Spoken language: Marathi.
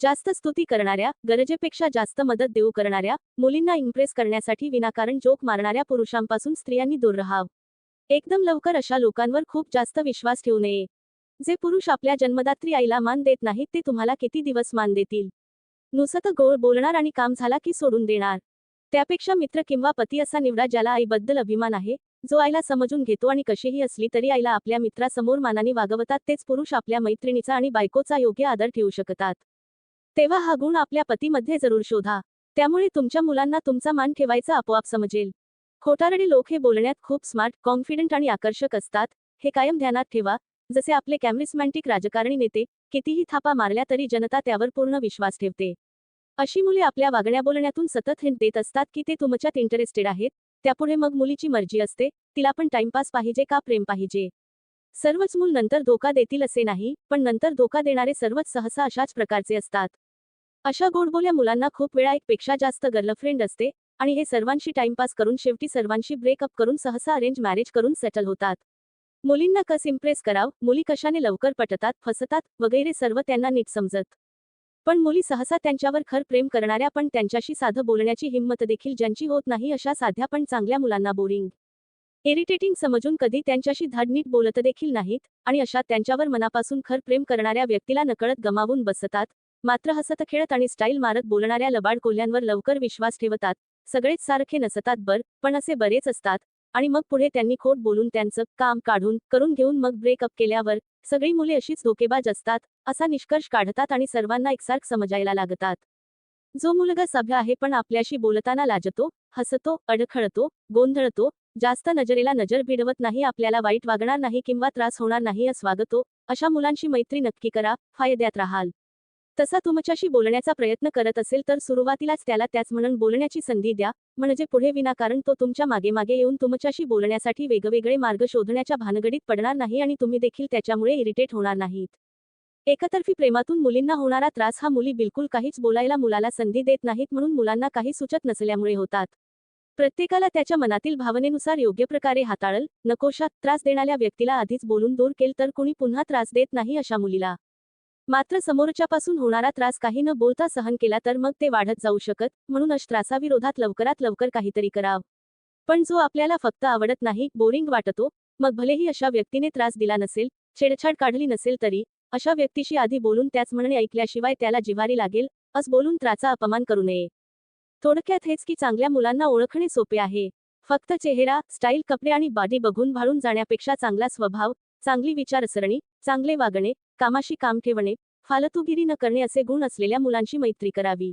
जास्त स्तुती करणाऱ्या गरजेपेक्षा जास्त मदत देऊ करणाऱ्या मुलींना इम्प्रेस करण्यासाठी विनाकारण जोक मारणाऱ्या पुरुषांपासून स्त्रियांनी दूर राहाव. एकदम लवकर अशा लोकांवर खूप जास्त विश्वास ठेवू नये. जे पुरुष आपल्या जन्मदात्री आईला मान देत नाहीत ते तुम्हाला किती दिवस मान देतील? नुसतं गोळ बोलणार आणि काम झाला की सोडून देणार. त्यापेक्षा मित्र किंवा पती असा निवडा ज्याला आईबद्दल अभिमान आहे जो आईला समजून घेतो आणि कशीही असली तरी आईला आपल्या मित्रासमोर मानाने वागवतात तेच पुरुष आपल्या मैत्रिणीचा आणि बायकोचा योग्य आदर ठेवू शकतात. तेव्हा हा गुण आपल्या पतीमध्ये जरूर शोधा. त्यामुळे तुमच्या मुलांना तुमचा मान ठेवायचा आपोआप समजेल. खोटारडे लोक हे बोलण्यात खूप स्मार्ट कॉन्फिडंट आणि आकर्षक असतात. हे कायम ध्यानात ठेवा. जसे आपले कॅमरिस्मॅन्टिक राजकारणी नेते कितीही थापा मारल्या तरी जनता त्यावर पूर्ण विश्वास ठेवते. अशी मुले आपल्या वागण्या बोलण्यातून सतत हिंट देत असतात की ते तुमच्यात इंटरेस्टेड आहेत. त्यापुढे मग मुलीची मर्जी असते. तिला पण टाइमपास पाहिजे का प्रेम पाहिजे? सर्वच मूल नंतर धोका देतील असे नाही पण नंतर धोका देणारे सर्वच सहसा अशाच प्रकारचे असतात. अशा गोडबोल्या मुलांना खूप वेळा एकपेक्षा जास्त गर्लफ्रेंड असते आणि हे सर्वांशी टाइमपास करून शेवटी सर्वांशी ब्रेकअप करून सहसा अरेंज मॅरेज करून सेटल होतात. मुलींना कस इम्प्रेस कराव मुली कशाने लवकर पटतात फसतात वगैरे सर्व त्यांना नीट समजत. पण मुली सहसा त्यांच्यावर खर प्रेम करणाऱ्या पण त्यांच्याशी साधं बोलण्याची हिंमत देखील ज्यांची होत नाही अशा साध्या पण चांगल्या मुलांना बोरिंग. इरिटेटिंग समजून कधी त्यांच्याशी धाडनीट बोलत देखील नाहीत आणि अशा त्यांच्यावर मनापासून खर प्रेम करणाऱ्या व्यक्तीला नकळत गमावून बसतात मात्र हसत खेळत आणि स्टाईल मारत बोलणाऱ्या लबाड कोल्ह्यांवर लवकर विश्वास ठेवतात. सगळेच सारखे नसतात बर पण असे बरेच असतात. आणि मग पुढे त्यांनी खोट बोलून त्यांचं काम काढून करून घेऊन मग ब्रेकअप केल्यावर सगळी मुले अशीच धोकेबाज असतात असा निष्कर्ष काढतात आणि सर्वांना एकसारख समजायला लागतात. जो मुलगा सभ्य आहे पण आपल्याशी बोलताना लाजतो हसतो अडखळतो गोंधळतो जास्त नजरेला नजर भिडवत नाही आपल्याला वाईट वागणार नाही किंवा त्रास होणार नाही असवागतो अशा मुलांशी मैत्री नक्की करा फायद्यात राहाल. तसा तुमच्याशी बोलण्याचा प्रयत्न करत असेल तर सुरुवातीलाच त्याला त्याच म्हणून बोलण्याची संधी द्या म्हणजे पुढे विनाकारण तो तुमच्या मागे मागे येऊन तुमच्याशी बोलण्यासाठी वेगवेगळे मार्ग शोधण्याच्या भानगडीत पडणार नाही आणि तुम्ही देखील त्याच्यामुळे इरिटेट होणार नाहीत. एकतर्फी प्रेमातून मुलींना होणारा त्रास हा मुली बिलकुल काहीच बोलायला मुलाला संधी देत नाहीत म्हणून मुलांना काही सुचत नसल्यामुळे होतात. प्रत्येकाला त्याच्या मनातील भावनेनुसार योग्य प्रकारे हाताळल नकोशा त्रास देणाऱ्या व्यक्तीला आधीच बोलून दूर केल तर कुणी पुन्हा त्रास देत नाही अशा मुलीला. मात्र समोरच्यापासून होणारा त्रास काही न बोलता सहन केला तर मग ते वाढत जाऊ शकत म्हणून त्रासाविरोधात लवकरात लवकर काहीतरी कराव. पण जो आपल्याला फक्त आवडत नाही बोरिंग वाटतो मग भलेही अशा व्यक्तीने त्रास दिला नसेल छेडछाड काढली नसेल तरी अशा व्यक्तीशी आधी बोलून त्याच म्हणणे ऐकल्याशिवाय त्याला जिवारी लागेल अस बोलून त्राचा अपमान करू नये. थोडक्यात हेच की चांगल्या मुलांना ओळखणे सोपे आहे. फक्त चेहरा स्टाईल कपडे आणि बॉडी बघून भाळून जाण्यापेक्षा चांगला स्वभाव चांगली विचारसरणी चांगले वागणे कामाशी काम ठेवणे फालतूगिरी न करणे असे गुण असलेल्या मुलांशी मैत्री करावी.